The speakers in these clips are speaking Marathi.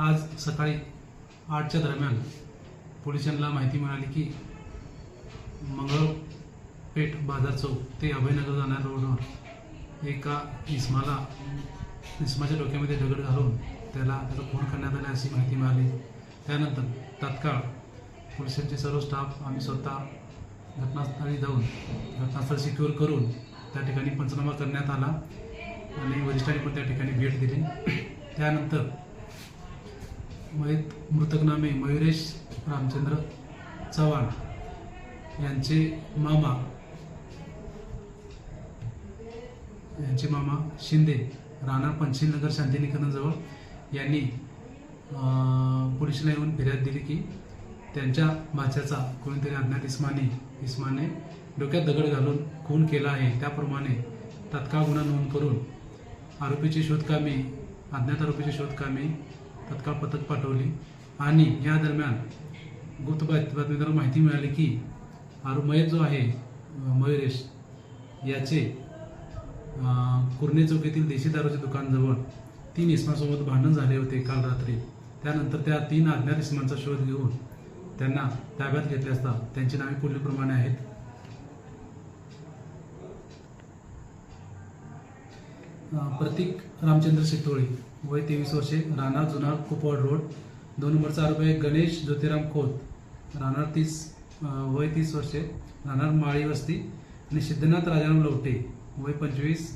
आज सकाळी आठच्या दरम्यान पोलिसांना माहिती मिळाली की मंगळपेठ बाजार चौक ते अभयनगर जाणाऱ्या रोडवर एका इस्माला इस्माच्या डोक्यामध्ये दगड घालून त्याला त्याचा खून करण्यात आला अशी माहिती मिळाली. त्यानंतर तात्काळ पोलिसांचे सर्व स्टाफ आम्ही स्वतः घटनास्थळी जाऊन घटनास्थळ सिक्युअर करून त्या ठिकाणी पंचनामा करण्यात आला आणि वरिष्ठांनी पण त्या ठिकाणी भेट दिली. त्यानंतर मयत मृतकनामे मयुरेश रामचंद्र चव्हाण यांचे मामा. यांचे मामा शिंदे राहणार पंचशीलनगर शांतिनिकेतनजवळ. यांनी पोलिसला येऊन फिर्याद दिली की त्यांच्या माच्याचा कोणीतरी अज्ञात इस्माने इस्माने डोक्यात दगड घालून खून केला आहे. त्याप्रमाणे तत्काळ गुन्हा नोंद करून आरोपीची शोधकामी अज्ञात आरोपीची शोधकामी तत्काळ पथक पाठवली आणि या दरम्यान गुप्त बात- बातमीदारांना माहिती मिळाली की आरुमय जो आहे मयुरेश याचे कुर्णे चौक येथील देशी दारूच्या दुकानजवळ तीन इस्मासोबत भांडण झाले होते काल रात्री. त्यानंतर त्या तीन अज्ञात इसमांचा शोध घेऊन त्यांना ताब्यात घेतले असता त्यांची नावे पुढीलप्रमाणे आहेत. प्रतीक रामचंद्र शितोळे वय तेवीस वर्षे राहणार जुनार कुपवाड रोड. दोन नंबरचा आरोपी आहे गणेश ज्योतिराम खोत. राहणार तीस वय तीस वर्षे राहणार माळी वस्ती. आणि सिद्धनाथ राजाराम लवटे वय पंचवीस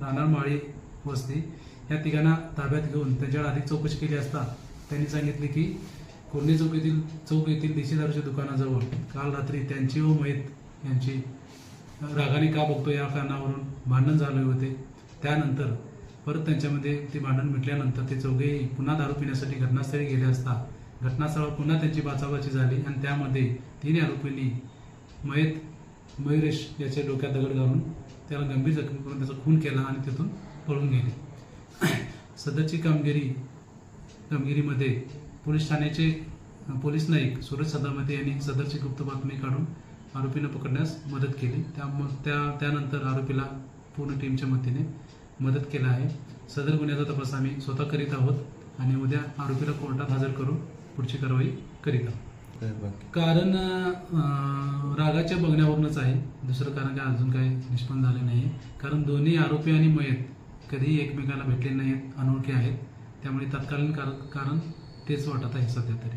राहणार माळी वस्ती. या तिघांना ताब्यात घेऊन त्यांच्यावर अधिक चौकशी केली असता त्यांनी सांगितले की कोर्णे चौक येथील चौक येथील देशी दारूच्या दुकानाजवळ काल रात्री त्यांची व मयत यांची रागाने का बघतो या कारणावरून भांडण झाले होते. त्यानंतर परत त्यांच्यामध्ये ते भांडण मिटल्यानंतर ते चौघेही पुन्हा दारू पिण्यासाठी घटनास्थळी गेले असता घटनास्थळावर पुन्हा त्यांची बाचाबाची झाली आणि त्यामध्ये तिन्ही आरोपींनी मयत मयुरेश याच्या डोक्यात दगड घालून त्याला गंभीर जखमी करून त्याचा खून केला आणि तिथून पळून गेले. सदरची कामगिरी कामगिरीमध्ये पोलीस ठाण्याचे पोलीस नाईक सुरज सदामते यांनी सदरची गुप्त बातमी काढून आरोपीनं पकडण्यास मदत केली. त्या त्या त्यानंतर आरोपीला पूर्ण टीमच्या मदतीने मदत केला आहे. सदर गुन्ह्याचा तपास आम्ही स्वतः करीत आहोत आणि उद्या आरोपीला कोर्टात हजर करून पुढची कारवाई करीत आहोत. कारण रागाच्या बघण्यावरूनच आहे. दुसरं कारण काय? अजून काही निष्पन्न झाले नाही कारण दोन्ही आरोपी आणि मयत कधीही एकमेकाला भेटले नाहीत अनोळखी आहेत. त्यामुळे तत्कालीन कार- कारण तेच वाटत आहे सध्या तरी.